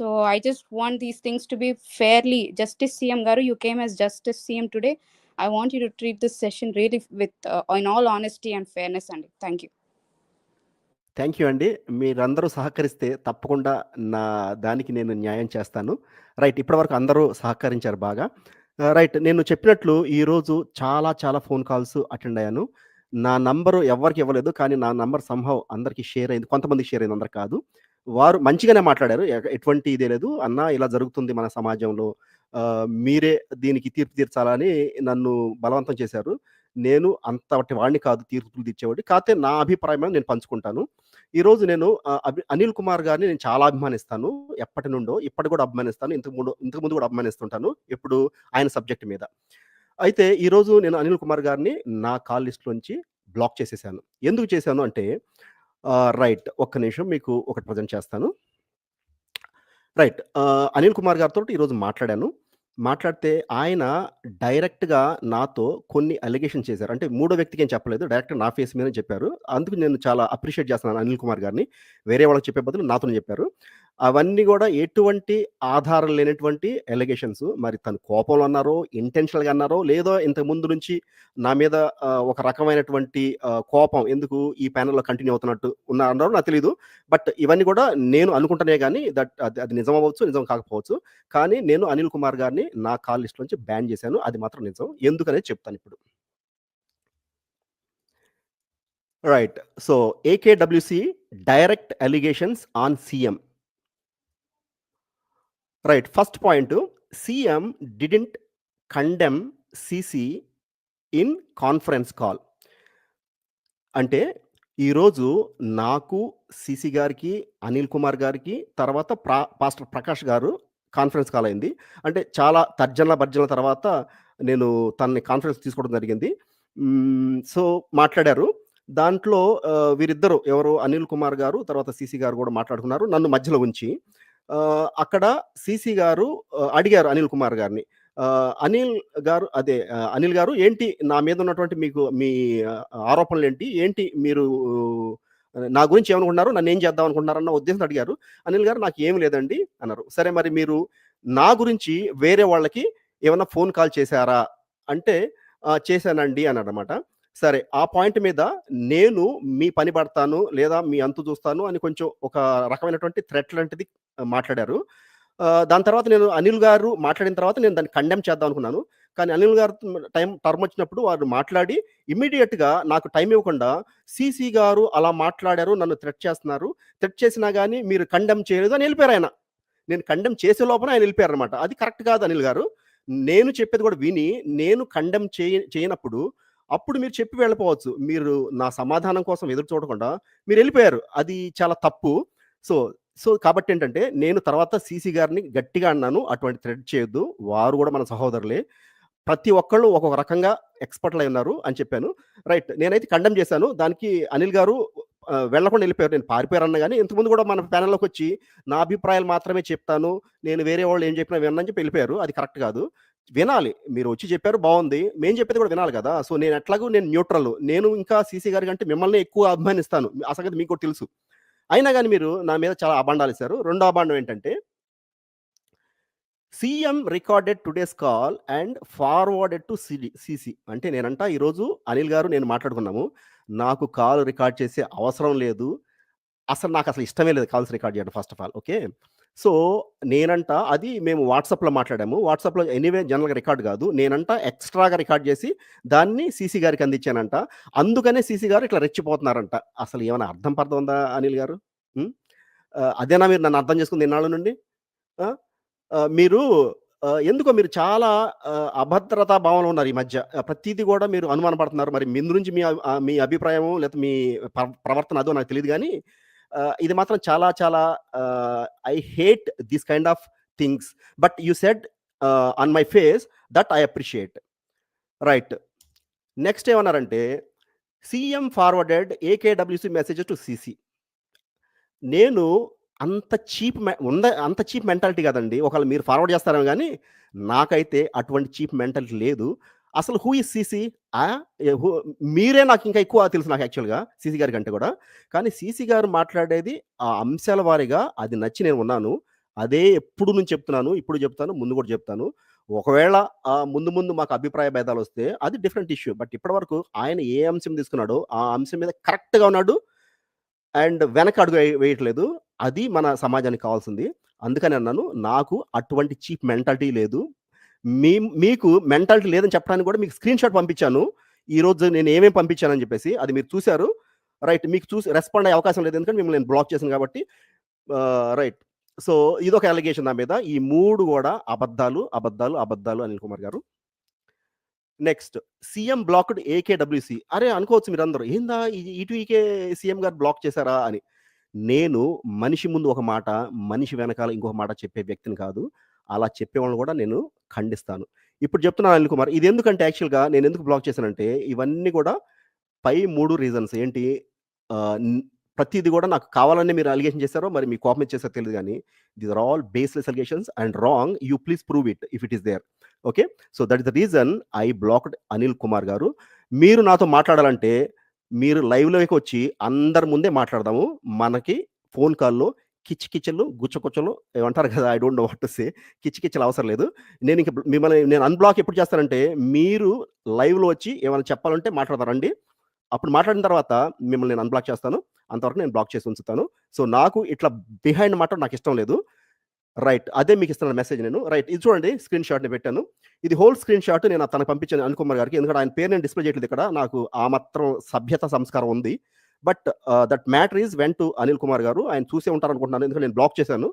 So I just want these things to be fairly. Justice CM గారు you came as justice CM today. I want you to treat this session really with uh, in all honesty and fairness అండి. Thank you. Thank you అండి. మీరందరూ సహకరిస్తే తప్పకుండా నా దానికి నేను న్యాయం చేస్తాను. రైట్ ఇప్పటివరకు అందరూ సహకరించారు బాగా. Uh, రైట్ నేను చెప్పినట్లు ఈరోజు చాలా చాలా ఫోన్ కాల్స్ అటెండ్ అయ్యాను. నా నంబరు ఎవరికి ఇవ్వలేదు కానీ నా నంబర్ సంభవ్ అందరికీ షేర్ అయింది. కొంతమందికి షేర్ అయింది అందరు కాదు. వారు మంచిగానే మాట్లాడారు. ఎటువంటి ఇదే లేదు. అన్న ఇలా జరుగుతుంది మన సమాజంలో. మీరే దీనికి తీర్పు తీర్చాలని నన్ను బలవంతం చేశారు. నేను అంతటి వాడిని కాదు తీర్పులు తీర్చేవాడి కాకపోతే నా అభిప్రాయం నేను పంచుకుంటాను. ఈరోజు నేను అభి- అనిల్ కుమార్ గారిని నేను చాలా అభిమానిస్తాను. ఎప్పటి నుండో ఇప్పటి కూడా అభిమానిస్తాను. ఇంతకు ముందు ఇంతకు ముందు కూడా అభిమానిస్తుంటాను. ఇప్పుడు ఆయన సబ్జెక్ట్ మీద. అయితే ఈరోజు నేను అనిల్ కుమార్ గారిని నా కాల్ లిస్ట్ నుంచి బ్లాక్ చేసేసాను. ఎందుకు చేశాను అంటే రైట్. ఒక్క నిమిషం మీకు ఒకటి ప్రజెంట్ చేస్తాను. రైట్. అనిల్ కుమార్ గారితో ఈరోజు మాట్లాడాను. మాట్లాడితే ఆయన డైరెక్ట్గా నాతో కొన్ని అలిగేషన్ చేశారు. అంటే మూడో వ్యక్తికి ఏం చెప్పలేదు. డైరెక్ట్ నా ఫేస్ మీద చెప్పారు. అందుకు నేను చాలా అప్రిషియేట్ చేస్తున్నాను అనిల్ కుమార్ గారిని. వేరే వాళ్ళకి చెప్పే బదులు నాతోనే చెప్పారు. అవన్నీ కూడా ఎటువంటి ఆధారం లేనటువంటి ఎలిగేషన్స్ మరి తను కోపంలో అన్నారో ఇంటెన్షనల్గా అన్నారో లేదో ఇంతకు ముందు నుంచి నా మీద ఒక రకమైనటువంటి కోపం ఎందుకు ఈ ప్యానల్లో కంటిన్యూ అవుతున్నట్టు ఉన్న అన్నారో నాకు తెలియదు బట్ ఇవన్నీ కూడా నేను అనుకుంటానే కానీ దట్ అది అది నిజం అవ్వచ్చు నిజం కాకపోవచ్చు. కానీ నేను అనిల్ కుమార్ గారిని నా కాల్ లిస్ట్ నుంచి బ్యాన్ చేశాను. అది మాత్రం నిజం. ఎందుకనేది చెప్తాను ఇప్పుడు. Right so AKWC direct allegations on CM right first point CM didn't condemn CC in conference call అంటే ఈరోజు నాకు సిసి గారికి అనిల్ కుమార్ గారికి తర్వాత ప్రా పాస్టర్ ప్రకాష్ గారు కాన్ఫరెన్స్ కాల్ అయింది. అంటే చాలా తర్జనల భర్జనల తర్వాత నేను తనని కాన్ఫరెన్స్ తీసుకోవడం జరిగింది. సో మాట్లాడారు. దాంట్లో వీరిద్దరు ఎవరు? అనిల్ కుమార్ గారు తర్వాత సిసి గారు కూడా మాట్లాడుకున్నారు. నన్ను మధ్యలో ఉంచి అక్కడ సిసి గారు అడిగారు అనిల్ కుమార్ గారిని. అనిల్ గారు అదే అనిల్ గారు ఏంటి నా మీద ఉన్నటువంటి మీకు మీ ఆరోపణలు ఏంటి? ఏంటి మీరు నా గురించి ఏమనుకుంటున్నారు? నన్ను ఏం చేద్దాం అనుకుంటున్నారు అన్న ఉద్దేశం అడిగారు. అనిల్ గారు నాకు ఏం లేదండి అన్నారు. సరే మరి మీరు నా గురించి వేరే వాళ్ళకి ఏమైనా ఫోన్ కాల్ చేశారా? అంటే చేశానండి అన్నమాట అనమాట సరే ఆ పాయింట్ మీద నేను మీ పని పడతాను లేదా మీ అంతు చూస్తాను అని కొంచెం ఒక రకమైనటువంటి థ్రెట్ లాంటిది మాట్లాడారు. దాని తర్వాత నేను అనిల్ గారు మాట్లాడిన తర్వాత నేను దాన్ని కండెమ్ చేద్దాం అనుకున్నాను. కానీ అనిల్ గారు టైం టర్మ్ వచ్చినప్పుడు వారు మాట్లాడి ఇమ్మీడియట్గా నాకు టైం ఇవ్వకుండా సీసీ గారు అలా మాట్లాడారు నన్ను థ్రెట్ చేస్తున్నారు. థ్రెట్ చేసినా కానీ మీరు కండెమ్ చేయలేదు అని వెళ్ళిపోయారు ఆయన. నేను కండెమ్ చేసే లోపల ఆయన వెళ్ళిపోయారు అనమాట అది కరెక్ట్ కాదు అనిల్ గారు. నేను చెప్పేది కూడా విని నేను కండెమ్ చేయ చేయనప్పుడు అప్పుడు మీరు చెప్పి వెళ్ళిపోవచ్చు. మీరు నా సమాధానం కోసం ఎదురు చూడకుండా మీరు వెళ్ళిపోయారు. అది చాలా తప్పు. సో సో కాబట్టి ఏంటంటే నేను తర్వాత సీసీ గారిని గట్టిగా అన్నాను. అటువంటి థ్రెడ్ చేయొద్దు. వారు కూడా మన సహోదరులే. ప్రతి ఒక్కళ్ళు ఒక్కొక్క రకంగా ఎక్స్పర్ట్లు అయి ఉన్నారు అని చెప్పాను. రైట్. నేనైతే కండెమ్ చేశాను. దానికి అనిల్ గారు వెళ్ళకుండా వెళ్ళిపోయారు. నేను పారిపోయారన్న కానీ ఇంతకుముందు కూడా మన ప్యానల్లోకి వచ్చి నా అభిప్రాయాలు మాత్రమే చెప్తాను. నేను వేరే వాళ్ళు ఏం చెప్పినా వినని చెప్పి వెళ్ళిపోయారు. అది కరెక్ట్ కాదు. వినాలి. మీరు వచ్చి చెప్పారు బాగుంది మేము చెప్పేది కూడా వినాలి కదా. సో నేను ఎట్లాగూ నేను న్యూట్రల్. నేను ఇంకా సీసీ గారి కంటే మిమ్మల్ని ఎక్కువ అభిమానిస్తాను. ఆ సంగతి మీకు కూడా తెలుసు. అయినా కానీ మీరు నా మీద చాలా అబాండాలు ఇస్తారు రెండో అబాండం ఏంటంటే CM recorded today's call and forwarded to CC. అంటే నేనంట ఈరోజు అనిల్ గారు నేను మాట్లాడుకున్నాము. నాకు కాల్ రికార్డ్ చేసే అవసరం లేదు. అసలు నాకు అసలు ఇష్టమే లేదు కాల్స్ రికార్డ్ చేయడం first of all. Okay? So నేనంట అది మేము వాట్సాప్లో మాట్లాడాము. వాట్సాప్లో ఎనీవే జనరల్గా రికార్డ్ కాదు. నేనంట ఎక్స్ట్రాగా రికార్డ్ చేసి దాన్ని సీసీ గారికి అందించానంట. అందుకనే సీసీ గారు ఇట్లా రెచ్చిపోతున్నారంట. అసలు ఏమైనా అర్థం పర్థం ఉందా అనిల్ గారు? అదేనా మీరు నన్ను అర్థం చేసుకుంది ఇన్నాళ్ళ నుండి? ఆ? మీరు ఎందుకో మీరు చాలా అభద్రతా భావంలో ఉన్నారు ఈ మధ్య. ప్రతిదీ కూడా మీరు అనుమానపడుతున్నారు. మరి మీ నుంచి మీ మీ అభిప్రాయం లేకపోతే మీ ప్ర- ప్రవర్తన అదో నాకు తెలియదు కానీ ఇది మాత్రం చాలా చాలా I hate this kind of things but you said on my face that I appreciate right next ఏమన్నారంటే CM forwarded AKWC messages to CC నేను అంత చీప్ ఉంద అంత చీప్ మెంటాలిటీ కదండి. ఒకవేళ మీరు ఫార్వర్డ్ చేస్తారేమో కానీ నాకైతే అటువంటి చీప్ మెంటాలిటీ లేదు. అసలు హూ ఇస్ సీసీ మీరే నాకు ఇంకా ఎక్కువ తెలుసు నాకు యాక్చువల్గా సీసీ గారి కంటే కూడా కానీ సీసీ గారు మాట్లాడేది ఆ అంశాల వారీగా అది నచ్చి నేను ఉన్నాను అదే ఎప్పుడు నుంచి చెప్తున్నాను. ఇప్పుడు చెప్తాను. ముందు కూడా చెప్తాను. ఒకవేళ ముందు ముందు మాకు అభిప్రాయ భేదాలు వస్తే అది డిఫరెంట్ ఇష్యూ. బట్ ఇప్పటివరకు ఆయన ఏ అంశం తీసుకున్నాడో ఆ అంశం మీద కరెక్ట్‌గా ఉన్నాడు. అండ్ వెనక అడుగు వేయ వేయట్లేదు. అది మన సమాజానికి కావాల్సింది. అందుకని అన్నాను. నాకు అటువంటి చీప్ మెంటాలిటీ లేదు. మీ మీకు మెంటాలిటీ లేదని చెప్పడానికి కూడా మీకు స్క్రీన్‌షాట్ పంపించాను. ఈరోజు నేను ఏమేమి పంపించానని చెప్పేసి. అది మీరు చూశారు రైట్. మీకు చూసి రెస్పాండ్ అయ్యే అవకాశం లేదు. ఎందుకంటే మిమ్మల్ని నేను బ్లాక్ చేశాను కాబట్టి. రైట్. సో, ఇదొక అలిగేషన్ నా మీద. ఈ మూడు కూడా అబద్ధాలు, అబద్ధాలు, అబద్ధాలు అనిల్ కుమార్ గారు. Next CM blocked AKWC. అరే! అనుకోవచ్చు మీరందరూ. ఏందా ఈ ఈటీవీకే సీఎం గారు బ్లాక్ చేశారా అని. నేను మనిషి ముందు ఒక మాట, మనిషి వెనకాల ఇంకొక మాట చెప్పే వ్యక్తిని కాదు. అలా చెప్పేవాళ్ళని కూడా నేను ఖండిస్తాను. ఇప్పుడు చెప్తున్నాను అనిల్ కుమార్. ఇది ఎందుకంటే యాక్చువల్‌గా నేను ఎందుకు బ్లాక్ చేశానంటే ఇవన్నీ కూడా పై మూడు రీజన్స్ ఏంటి ప్రతిది కూడా నాకు కావాలనే మీరు అలిగేషన్ చేశారో మరి మీకు కోపం చేస్తారో తెలియదు కానీ these are all baseless allegations and wrong. You please prove it if it is there. Okay. So, that is the reason I blocked Anil Kumar గారు. మీరు నాతో మాట్లాడాలంటే మీరు లైవ్‌లోకి వచ్చి అందరి ముందే మాట్లాడదాము. మనకి ఫోన్ కాల్‌లో కిచకిచలు, గుచ్చకుచ్చలు ఏమంటారు కదా! I don't know what to say కిచకిచలు అవసరం లేదు. నేను ఇంక మిమ్మల్ని నేను అన్‌బ్లాక్ ఎప్పుడు చేస్తానంటే మీరు లైవ్‌లో వచ్చి ఏమైనా చెప్పాలంటే మాట్లాడతారండి అప్పుడు మాట్లాడిన తర్వాత మిమ్మల్ని నేను అన్‌బ్లాక్ చేస్తాను. అంతవరకు నేను బ్లాక్ చేసి ఉంచుతాను. సో, నాకు ఇట్లా బిహైండ్ మాట నాకు ఇష్టం లేదు. రైట్. అదే మీకు ఇస్తున్న మెసేజ్ నేను. రైట్. ఇది చూడండి స్క్రీన్ షాట్ నేను పెట్టాను. ఇది హోల్ స్క్రీన్ షాట్ నేను తనకు పంపించాను అనుకుమార్ గారికి. ఎందుకంటే ఆయన పేరు నేను డిస్‌ప్లే చేయట్లేదు ఇక్కడ. నాకు ఆ మాత్రం సభ్యత, సంస్కారం ఉంది. But that matter is went to Anil Kumar గారు. ఆయన చూసే ఉంటారనుకుంటున్నాను. ఎందుకంటే నేను బ్లాక్ చేశాను.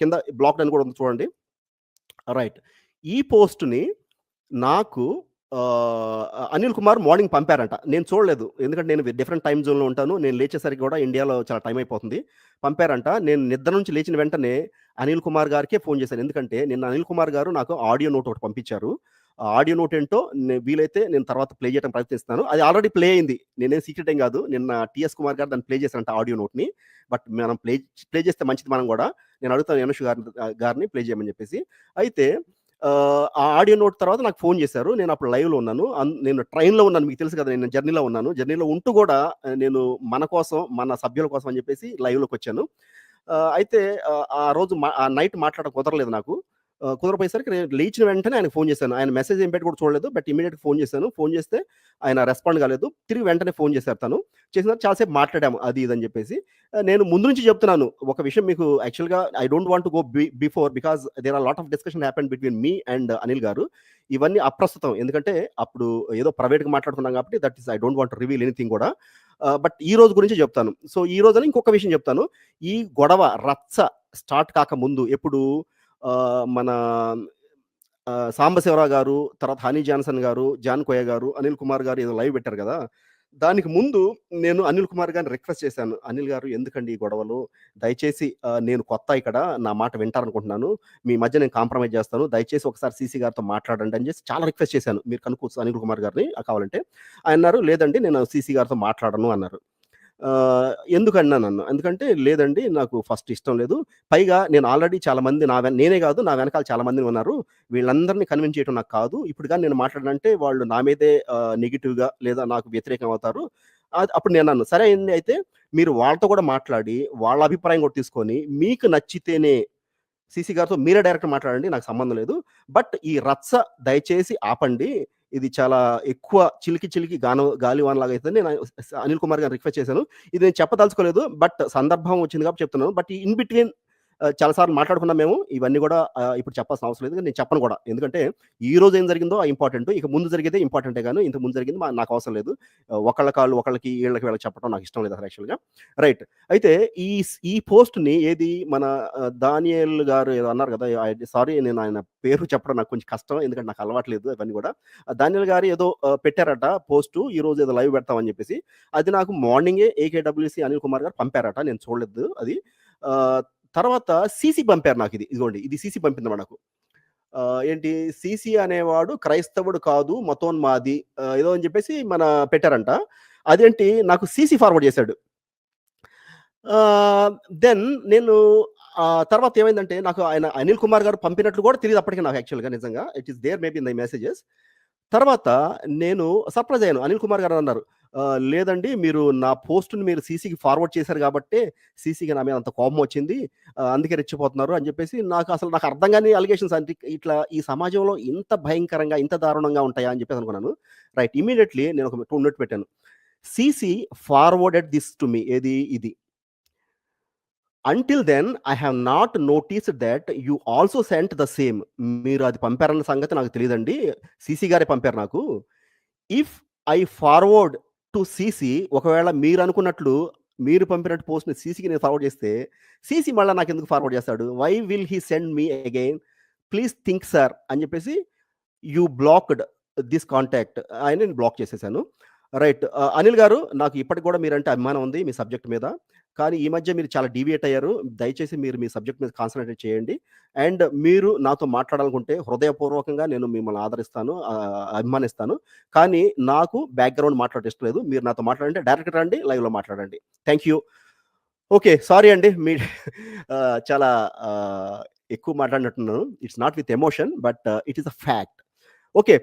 కింద బ్లాక్డ్ అని కూడా ఉంది చూడండి. రైట్. ఈ పోస్ట్‌ని నాకు అనిల్ కుమార్ మార్నింగ్ పంపారంట. నేను చూడలేదు. ఎందుకంటే నేను డిఫరెంట్ టైమ్ జోన్‌లో ఉంటాను. నేను లేచేసరికి కూడా ఇండియాలో చాలా టైం అయిపోతుంది. పంపారంట. నేను నిద్ర నుంచి లేచిన వెంటనే అనిల్ కుమార్ గారికే ఫోన్ చేశాను. ఎందుకంటే నిన్న అనిల్ కుమార్ గారు నాకు ఆడియో నోట్ ఒకటి పంపించారు. ఆ ఆడియో నోట్ ఏంటో వీలైతే నేను తర్వాత ప్లే చేయడం ప్రయత్నిస్తాను. అది ఆల్రెడీ ప్లే అయింది. నేనేం సీక్రెట్ ఏం కాదు. నిన్న టీఎస్ కుమార్ గారు దాన్ని ప్లే చేశారంట ఆడియో నోట్‌ని. బట్ మనం ప్లే ప్లే చేస్తే మంచిది మనం కూడా. నేను అడుగుతాను యనుష్ గారి గారిని ప్లే చేయమని చెప్పేసి. అయితే ఆ ఆడియో నోట్ తర్వాత నాకు ఫోన్ చేశారు. నేను అప్పుడు లైవ్‌లో ఉన్నాను. నేను ట్రైన్‌లో ఉన్నాను. మీకు తెలుసు కదా! నేను జర్నీలో ఉన్నాను. జర్నీలో ఉంటూ కూడా నేను మన కోసం, మన సభ్యుల కోసం అని చెప్పేసి లైవ్లోకి వచ్చాను అయితే ఆ రోజు మా ఆ నైట్ మాట్లాడడం కుదరలేదు నాకు. కుదరపోయేసరికి నేను లేచిన వెంటనే ఆయన ఫోన్ చేశాను. ఆయన మెసేజ్ ఏం పెట్టి కూడా చూడలేదు. బట్ ఇమీడియట్ ఫోన్ చేశాను. ఫోన్ చేస్తే ఆయన రెస్పాండ్ కాలేదు. తిరిగి వెంటనే ఫోన్ చేశారు తను. చేసిన చాలాసేపు మాట్లాడాము అది ఇది అని చెప్పేసి. నేను ముందు నుంచి చెప్తున్నాను. ఒక విషయం మీకు యాక్చువల్‌గా I don't want go be before because there are lot of discussion happen between me and Anil గారు. ఇవన్నీ అప్రస్తుతం. ఎందుకంటే అప్పుడు ఏదో ప్రైవేట్‌గా మాట్లాడుకున్నాం కాబట్టి that is I don't want reveal anything కూడా. బట్ ఈ రోజు గురించి చెప్తాను. సో, ఈ రోజున ఇంకొక విషయం చెప్తాను. ఈ గొడవ రచ్చ స్టార్ట్ కాకముందు ఎప్పుడు ఆహ్, మన ఆహ్, సాంబశివరావు గారు, తర్వాత హనీ జాన్సన్ గారు, జాన్ కోయ గారు, అనిల్ కుమార్ గారు ఏదో లైవ్ పెట్టారు కదా! దానికి ముందు నేను అనిల్ కుమార్ గారిని రిక్వెస్ట్ చేశాను. అనిల్ గారు ఎందుకండి ఈ గొడవలు? దయచేసి ఆహ్, నేను కొత్త ఇక్కడ. నా మాట వింటారనుకుంటున్నాను. మీ మధ్య నేను కాంప్రమైజ్ చేస్తాను. దయచేసి ఒకసారి సీసీ గారితో మాట్లాడండి అని చెప్పి చాలా రిక్వెస్ట్ చేశాను. మీరు కనుక్కోవచ్చు అనిల్ కుమార్ గారిని ఆహ్, కావాలంటే. ఆయన అన్నారు లేదండి నేను సీసీ గారితో మాట్లాడను అన్నారు. ఆహ్, ఎందుకన్నానన్నా. ఎందుకంటే లేదండి నాకు ఫస్ట్ ఇష్టం లేదు. పైగా నేను ఆల్రెడీ చాలా మంది నా నేనే కాదు నా వెనకాల చాలా మంది ఉన్నారు. వీళ్ళందరిని కన్విన్స్ చేయడం నాకు కాదు. ఇప్పుడు కానీ నేను మాట్లాడాలంటే వాళ్ళు నా మీదే నెగిటివ్గా లేదా నాకు వ్యతిరేకం అవుతారు. అప్పుడు నేను అన్నాను సరే అండి అయితే మీరు వాళ్ళతో కూడా మాట్లాడి వాళ్ళ అభిప్రాయం కూడా తీసుకొని మీకు నచ్చితేనే సిసి గారితో మీరే డైరెక్ట్ మాట్లాడండి. నాకు సంబంధం లేదు. బట్ ఈ రత్స దయచేసి ఆపండి. ఇది చాలా ఎక్కువ చిలికి చిలికి గాను గాలివానలాగా అవుతుంది నేను అనిల్ కుమార్ గారిని రిక్వెస్ట్ చేశాను. ఇది నేను చెప్పదలుచుకోలేదు. బట్ సందర్భం వచ్చింది కాబట్టి చెప్తున్నాను. బట్ ఇన్ బిట్వీన్ చాలాసార్లు చాలా సార్లు మాట్లాడుకున్నాం మేము. ఇవన్నీ కూడా ఇప్పుడు చెప్పాల్సిన అవసరం లేదు. నేను చెప్పను కూడా. ఎందుకంటే ఈ రోజు ఏం జరిగిందో ఇంపార్టెంట్. ఇక ముందు జరిగేదే ఇంపార్టెంటే కానీ ఇంత ముందు జరిగింది నాకు అవసరం లేదు. ఒకళ్ళ కాళ్ళు ఒకళ్ళకి ఈళ్ళకి వీళ్ళకి చెప్పడం నాకు ఇష్టం లేదు అసలు యాక్చువల్‌గా. రైట్. అయితే ఈ ఈ పోస్ట్‌ని ఏది మన దానియల్ గారు ఏదో అన్నారు కదా! సారీ నేను ఆయన పేరు చెప్పడం నాకు కొంచెం కష్టం. ఎందుకంటే నాకు అలవాటు లేదు అవన్నీ కూడా. దానియల్ గారు ఏదో పెట్టారట పోస్టు ఈరోజు ఏదో లైవ్ పెడతామని చెప్పేసి. అది నాకు మార్నింగే ఏకేడబ్ల్యూసి అనిల్ కుమార్ గారు పంపారట. నేను చూడలేదు అది. తర్వాత సీసీ పంపారు నాకు ఇది ఇదిగోండి ఇది సీసీ పంపింది నాకు. ఏంటి సీసీ అనేవాడు క్రైస్తవుడు కాదు మతోన్మాది ఏదో అని చెప్పేసి మన పెట్టారంట. అదేంటి నాకు సీసీ ఫార్వర్డ్ చేశాడు. దెన్ నేను తర్వాత ఏమైందంటే నాకు ఆయన అనిల్ కుమార్ గారు పంపినట్లు కూడా తెలియదు అప్పటికి నాకు యాక్చువల్‌గా నిజంగా. It is there maybe in the messages. తర్వాత నేను సర్ప్రైజ్ అయ్యాను. అనిల్ కుమార్ గారు అన్నారు. లేదండి మీరు నా పోస్ట్‌ని మీరు సీసీకి ఫార్వర్డ్ చేశారు కాబట్టి సీసీకి నా మీద అంత కోపం వచ్చింది. అందుకే రెచ్చిపోతున్నారు అని చెప్పేసి నాకు అసలు నాకు అర్థం కానీ అలిగేషన్స్ అంటే ఇట్లా ఈ సమాజంలో ఇంత భయంకరంగా, ఇంత దారుణంగా ఉంటాయా అని చెప్పేసి అనుకున్నాను. రైట్ ఇమీడియట్లీ నేను ఒక టూ నోట్ పెట్టాను. CC forwarded this to me ఏది ఇది. Until then I have not noticed that you also sent the same. మీరు అది పంపారన్న సంగతి నాకు తెలియదండి సీసీ గారే పంపారు నాకు. If I forward to CC ఒకవేళ మీరు అనుకున్నట్లు మీరు పంపినట్టు పోస్ట్‌ని సీసీకి నేను ఫార్వర్డ్ చేస్తే, సీసీ మళ్ళీ నాకు ఎందుకు ఫార్వర్డ్ చేస్తాడు? Why will he send me again? Please think sir అని చెప్పేసి యూ బ్లాక్డ్ దిస్ కాంటాక్ట్ అని నేను బ్లాక్ చేసేసాను. రైట్. అనిల్ uh, గారు నాకు ఇప్పటికి కూడా మీరంటే అభిమానం ఉంది మీ సబ్జెక్ట్ మీద. కానీ ఈ మధ్య మీరు చాలా డీవియేట్ అయ్యారు. దయచేసి మీరు మీ సబ్జెక్ట్ మీద కాన్సంట్రేట్ చేయండి. అండ్ మీరు నాతో మాట్లాడాలనుకుంటే హృదయపూర్వకంగా నేను మిమ్మల్ని ఆదరిస్తాను. అభిమానిస్తాను. కానీ నాకు బ్యాక్‌గ్రౌండ్ మాట్లాడటం లేదు. మీరు నాతో మాట్లాడంటే డైరెక్ట్‌గా రండి. లైవ్‌లో మాట్లాడండి. Thank you. ఓకే. సారీ అండి. మీ చాలా ఎక్కువ మాట్లాడినట్టున్నాను. It's not with emotion but it is a fact. Okay.